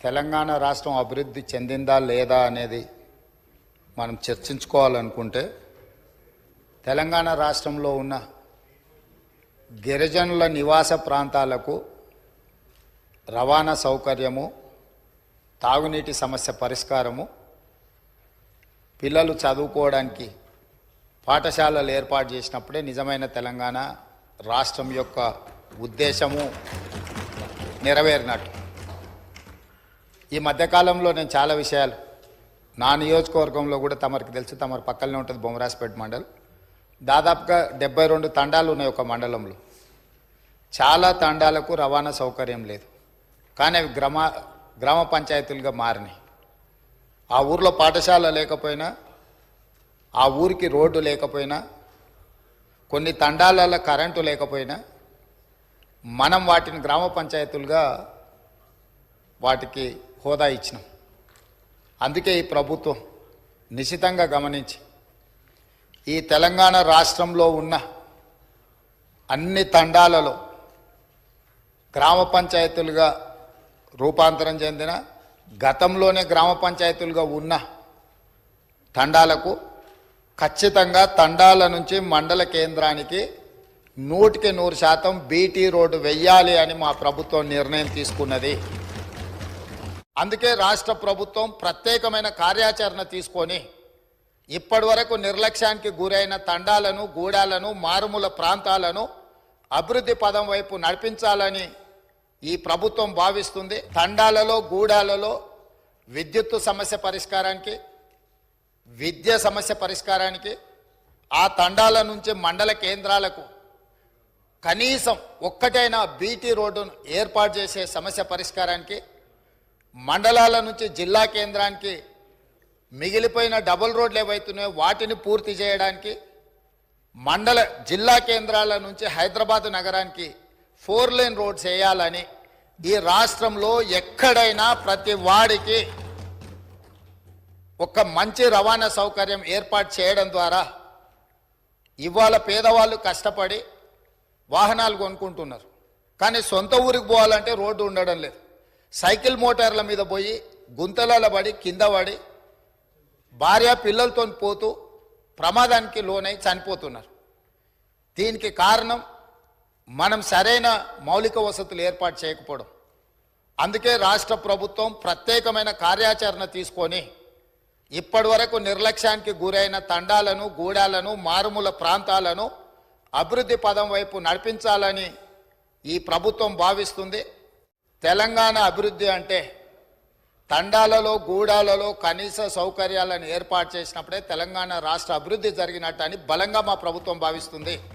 తెలంగాణ రాష్ట్రం అభివృద్ధి చెందిందా లేదా అనేది మనం చర్చించుకోవాలనుకుంటే తెలంగాణ రాష్ట్రంలో ఉన్న గిరిజనుల నివాస ప్రాంతాలకు రవాణా సౌకర్యము తాగునీటి సమస్య పరిష్కారము పిల్లలు చదువుకోవడానికి పాఠశాలలు ఏర్పాటు చేసినప్పుడే నిజమైన తెలంగాణ రాష్ట్రం యొక్క ఉద్దేశము నెరవేరినట్టు. ఈ మధ్యకాలంలో నేను చాలా విషయాలు నా నియోజకవర్గంలో కూడా తమరికి తెలుసు తమరి పక్కనే ఉంటుంది బొమ్మరాజపేట మండల్. దాదాపుగా డెబ్బై రెండు తండాలు ఉన్నాయి ఒక మండలంలో. చాలా తండాలకు రవాణా సౌకర్యం లేదు. కానీ అవి గ్రామ గ్రామ పంచాయతీలుగా మారినాయి. ఆ ఊర్లో పాఠశాల లేకపోయినా ఆ ఊరికి రోడ్డు లేకపోయినా కొన్ని తండాలలో కరెంటు లేకపోయినా మనం వాటిని గ్రామ పంచాయతీలుగా వాటికి హోదా ఇచ్చినాం. అందుకే ఈ ప్రభుత్వం నిశితంగా గమనించి ఈ తెలంగాణ రాష్ట్రంలో ఉన్న అన్ని తండాలలో గ్రామ పంచాయతీలుగా రూపాంతరం చెందిన గతంలోనే గ్రామ పంచాయతీలుగా ఉన్న తండాలకు ఖచ్చితంగా తండాల నుంచి మండల కేంద్రానికి నూటికి నూరు శాతం బీటీ రోడ్డు వెయ్యాలి అని మా ప్రభుత్వం నిర్ణయం తీసుకున్నది. అందుకే రాష్ట్ర ప్రభుత్వం ప్రత్యేకమైన కార్యాచరణ తీసుకొని ఇప్పటి వరకు నిర్లక్ష్యానికి గురైన తండాలను గూడాలను మారుమూల ప్రాంతాలను అభివృద్ధి పదం వైపు నడిపించాలని ఈ ప్రభుత్వం భావిస్తుంది. తండాలలో గూడాలలో విద్యుత్తు సమస్య పరిష్కారానికి విద్య సమస్య పరిష్కారానికి ఆ తండాల నుంచి మండల కేంద్రాలకు కనీసం ఒక్కటైనా బీటీ రోడ్డును ఏర్పాటు చేసే సమస్య పరిష్కారానికి మండలాల నుంచి జిల్లా కేంద్రానికి మిగిలిపోయిన డబుల్ రోడ్లు ఏవైతున్నాయో వాటిని పూర్తి చేయడానికి మండల జిల్లా కేంద్రాల నుంచి హైదరాబాద్ నగరానికి ఫోర్ లేన్ రోడ్స్ వేయాలని ఈ రాష్ట్రంలో ఎక్కడైనా ప్రతి వాడికి ఒక మంచి రవాణా సౌకర్యం ఏర్పాటు చేయడం ద్వారా ఇవాళ పేదవాళ్ళు కష్టపడి వాహనాలు కొనుక్కుంటున్నారు. కానీ సొంత ఊరికి పోవాలంటే రోడ్డు ఉండడం లేదు. సైకిల్ మోటార్ల మీద పోయి గుంతలాల పడి కింద పడి భార్య పిల్లలతో పోతూ ప్రమాదానికి లోనై చనిపోతున్నారు. దీనికి కారణం మనం సరైన మౌలిక వసతులు ఏర్పాటు చేయకపోవడం. అందుకే రాష్ట్ర ప్రభుత్వం ప్రత్యేకమైన కార్యాచరణ తీసుకొని ఇప్పటి వరకు నిర్లక్ష్యానికి గురైన తండాలను గూడాలను మారుమూల ప్రాంతాలను అభివృద్ధి పదం వైపు నడిపించాలని ఈ ప్రభుత్వం భావిస్తుంది. తెలంగాణ అభివృద్ధి అంటే తండాలలో గూడాలలో కనీస సౌకర్యాలను ఏర్పాటు చేసినప్పుడే తెలంగాణ రాష్ట్ర అభివృద్ధి జరిగినట్టు అని బలంగా మా ప్రభుత్వం భావిస్తుంది.